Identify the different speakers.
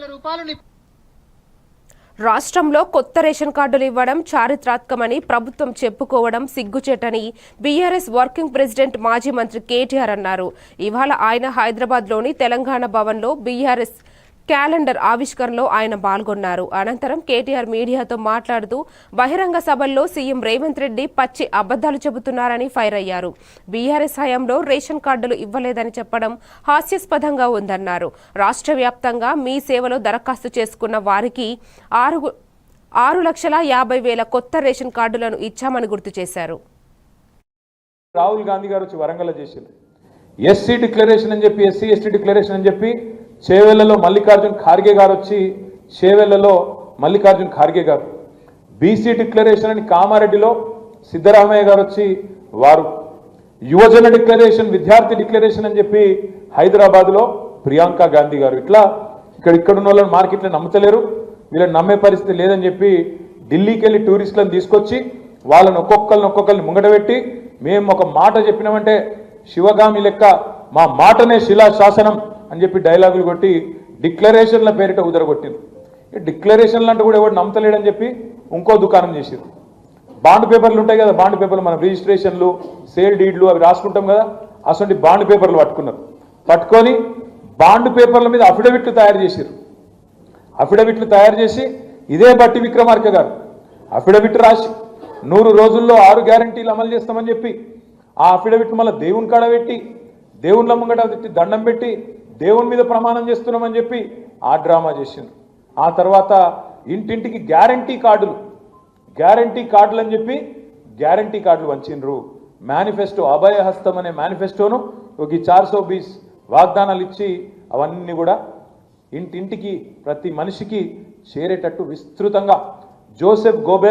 Speaker 1: వేల రూపాయలు
Speaker 2: రాష్ట్రంలో కొత్త రేషన్ కార్డులు ఇవ్వడం చారిత్రాత్మకమని ప్రభుత్వం చెప్పుకోవడం సిగ్గుచేటని బీఆర్ఎస్ వర్కింగ్ ప్రెసిడెంట్ మాజీ మంత్రి కేటీఆర్ అన్నారు. ఇవాళ ఆయన హైదరాబాద్లోని తెలంగాణ భవన్లో బీఆర్ఎస్ క్యాలెండర్ ఆవిష్కరణలో ఆయన పాల్గొన్నారు. అనంతరం కేటీఆర్ మీడియాతో మాట్లాడుతూ బహిరంగ సభల్లో సీఎం రేవంత్ రెడ్డి పచ్చి అబద్ధాలు చెబుతున్నారని ఫైర్ అయ్యారు. బీఆర్ఎస్ హయాంలో రేషన్ కార్డులు ఇవ్వలేదని చెప్పడం హాస్యాస్పదంగా ఉందన్నారు. రాష్ట్ర వ్యాప్తంగా మీ సేవలో దరఖాస్తు చేసుకున్న వారికి ఆరు ఆరు లక్షల యాభై వేల కొత్త రేషన్ కార్డులను ఇచ్చామని గుర్తు చేశారు.
Speaker 3: రాహుల్ గాంధీ గారు వచ్చి వరంగల్ చేసింది. ఎస్సీ డిక్లరేషన్ అని చెప్పి ఎస్సీ ఎస్టీ డిక్లరేషన్ అని చెప్పి చేవెళ్ళలో మల్లికార్జున్ ఖార్గే గారు వచ్చి చేవెళ్ళలో మల్లికార్జున్ ఖార్గే గారు. బీసీ డిక్లరేషన్ అని కామారెడ్డిలో సిద్ధరామయ్య గారు వచ్చి వారు. యువజన డిక్లరేషన్ విద్యార్థి డిక్లరేషన్ అని చెప్పి హైదరాబాద్లో ప్రియాంక గాంధీ గారు. ఇట్లా ఇక్కడ ఇక్కడ ఉన్న వాళ్ళని మార్కెట్లో నమ్మతలేరు. వీళ్ళని నమ్మే పరిస్థితి లేదని చెప్పి ఢిల్లీకి వెళ్ళి టూరిస్టులను తీసుకొచ్చి వాళ్ళని ఒక్కొక్కరిని ఒక్కొక్కరిని ముంగటబెట్టి మేము ఒక మాట చెప్పినామంటే శివగామి లెక్క మా మాటనే శిలా శాసనం అని చెప్పి డైలాగులు కొట్టి డిక్లరేషన్ల పేరిట ఉదరగొట్టిరు. ఈ డిక్లరేషన్లు అంటే కూడా ఎవరు నమ్మతలేడని చెప్పి ఇంకో దుకాణం చేసిరు. బాండ్ పేపర్లు ఉంటాయి కదా బాండ్ పేపర్లు మన రిజిస్ట్రేషన్లు సేల్ డీడ్లు అవి రాసుకుంటాం కదా అటువంటి బాండ్ పేపర్లు పట్టుకున్నారు. పట్టుకొని బాండ్ పేపర్ల మీద అఫిడవిట్లు తయారు చేశారు అఫిడవిట్లు తయారు చేసి ఇదే బట్టి విక్రమార్క గారు అఫిడవిట్ రాసి నూరు రోజుల్లో ఆరు గ్యారంటీలు అమలు చేస్తామని చెప్పి ఆ అఫిడవిట్ మళ్ళీ దేవుని కాడ పెట్టి దేవుళ్ళ ముంగట దండం పెట్టి దేవుని మీద ప్రమాణం చేస్తున్నామని చెప్పి ఆ డ్రామా చేసిండ్రు. ఆ తర్వాత ఇంటింటికి గ్యారంటీ కార్డులు గ్యారంటీ కార్డులు అని చెప్పి గ్యారంటీ కార్డులు వంచిండ్రు మేనిఫెస్టో అభయహస్తం అనే మేనిఫెస్టోను ఒక చార్సో బీస్ వాగ్దానాలు ఇచ్చి అవన్నీ కూడా ఇంటింటికి ప్రతి మనిషికి చేరేటట్టు విస్తృతంగా. Joseph Goebbels